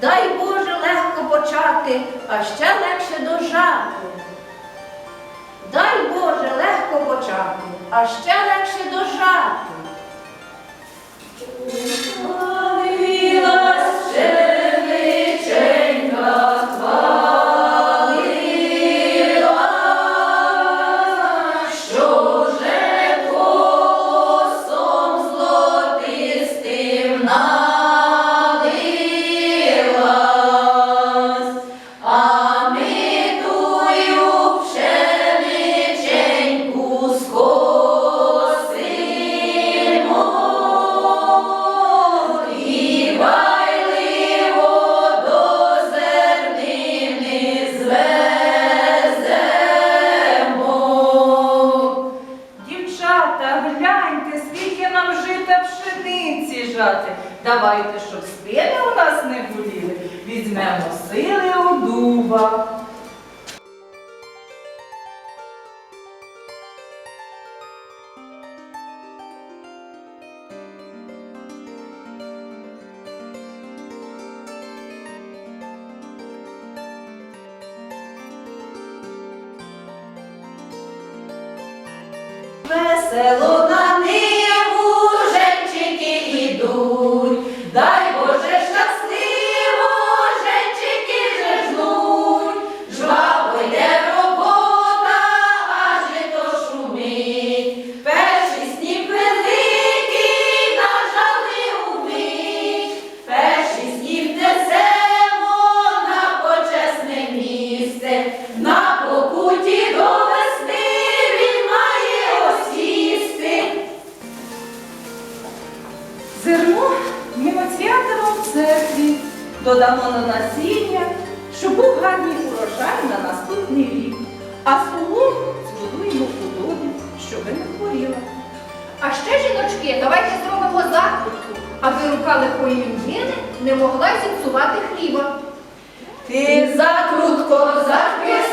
Дай Боже легко почати, а ще легше дожати. Дай Боже легко почати, а ще легше дожати. зустрічати. Давайте, щоб спини у нас не боліли, візьмемо сили у дуба. Veselot Далі додамо на насіння, щоб був гарний урожай на наступний рік. А солому збудуємо в домі, щоб не хворіла. А ще, жіночки, давайте зробимо закрутку, аби рука лихої людини не могла зіпсувати хліба. Ти закрутко, закрутко.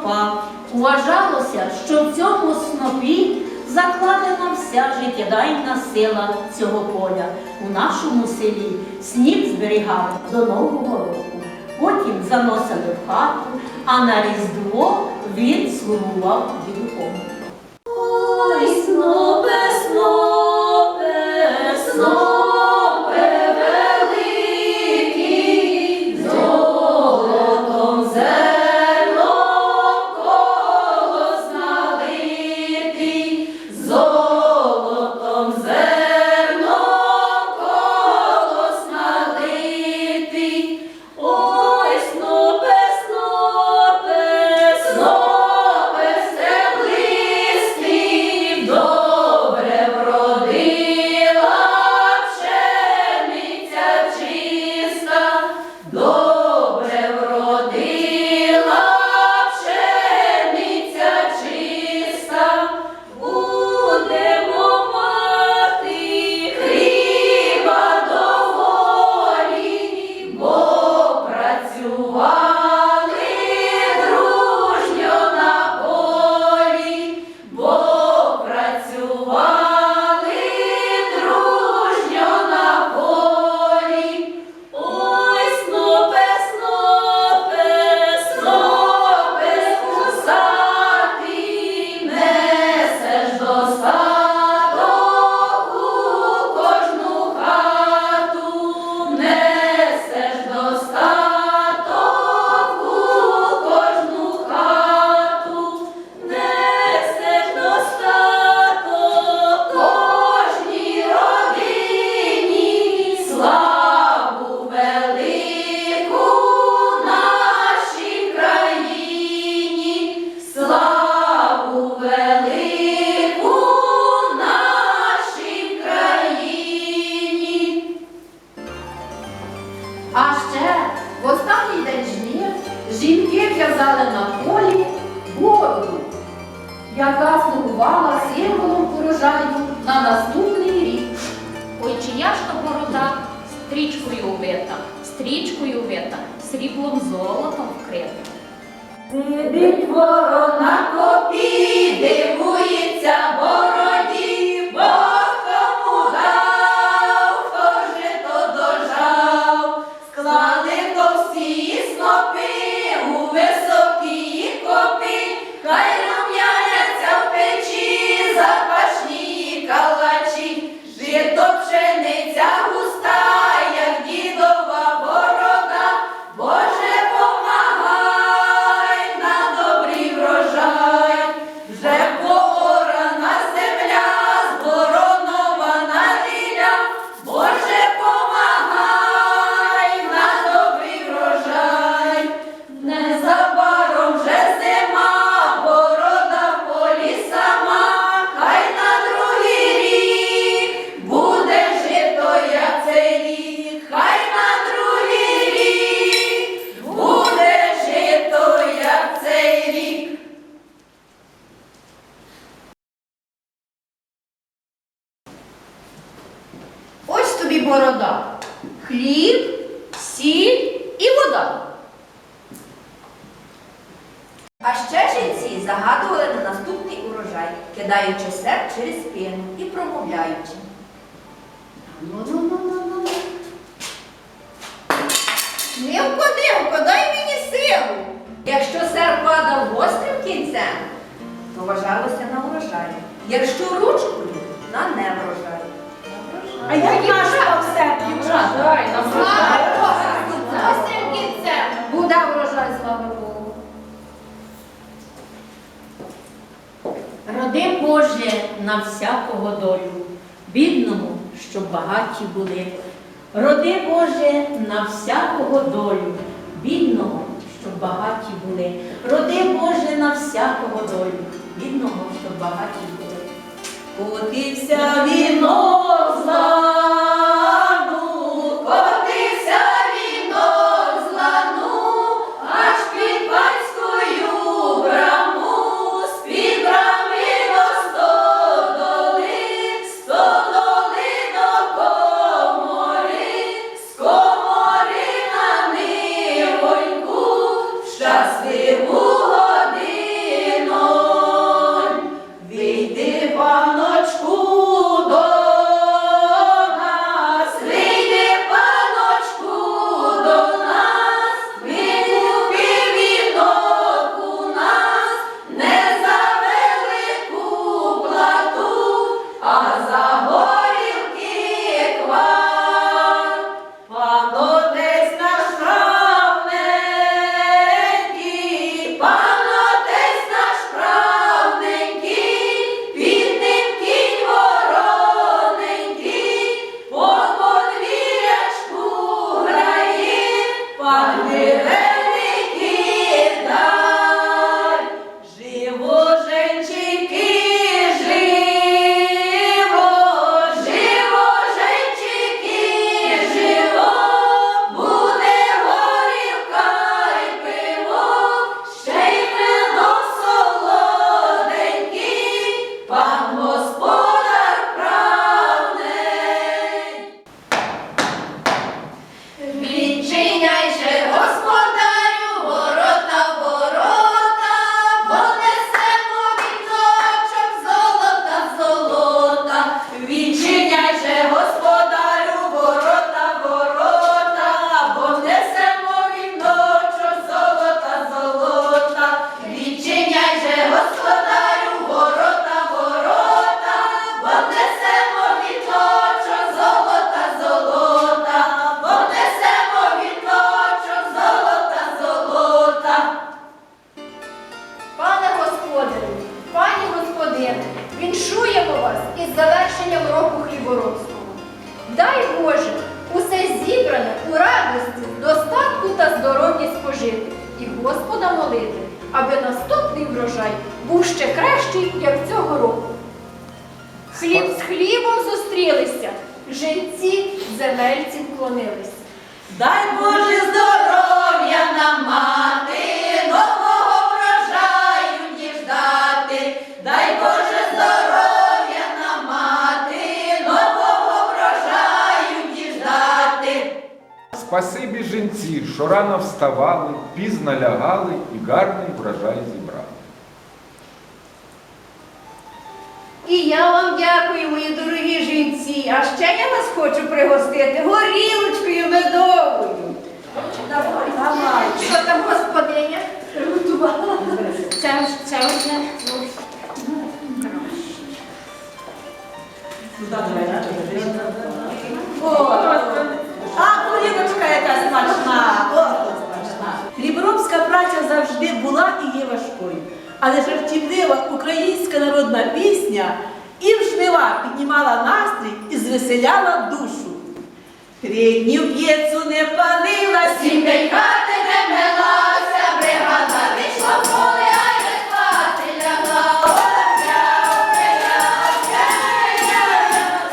Снопа. Вважалося, що в цьому снопі закладена вся життєдайна сила цього поля. У нашому селі сніп зберігали до Нового року. Потім заносили в хату, а на Різдво він слугував дідухом. Ой, снопе, снопе, снопе наступний рік. Ой, чия ж то борода стрічкою вита, стрічкою вита, сріблом золотом вкрита. Сидить ворона копі, дивується бороді, А ще жінці загадували на наступний урожай, кидаючи серп через спину і промовляючи. Ну-ну-ну-ну-ну. Нивко, нивко, дай мені силу. Якщо серп падав гострим кінцем, то вважалося на урожай. Якщо ручкою на неврожай. А як наш все, дівчата? Гострим кінцем буде врожай, слава Богу. Роди Боже на всякого долю, бідному, щоб багаті були. Роди Боже на всякого долю, бідного, щоб багаті були. Роди Боже на всякого долю, бідного, щоб багаті були. Котився вінок був ще кращий, як цього року. Хліб з хлібом зустрілися, жінці земельці вклонилися. Дай Боже здоров'я нам мати, нового врожаю діждати. Дай Боже здоров'я нам мати, нового врожаю діждати. Спасибі жінці, що рано вставали, пізно лягали і гарний врожай зібрали. І я вам дякую, мої дорогі жінці. А ще я вас хочу пригостити горілочкою медовою. Давай. Що там господиня приготувала? Це, це вже О, а поліночка яка смачна, ото смачна. Хліборобська праця завжди була і є важкою але жартівлива українська народна пісня і в жнива піднімала настрій і звеселяла душу. Рідню п'єцу не палила, сімей хати не милася, бригада вийшла в поле, а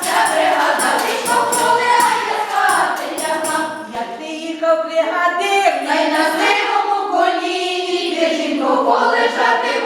вся бригада вийшла поле, а не. Як ти їхав бригада, лежати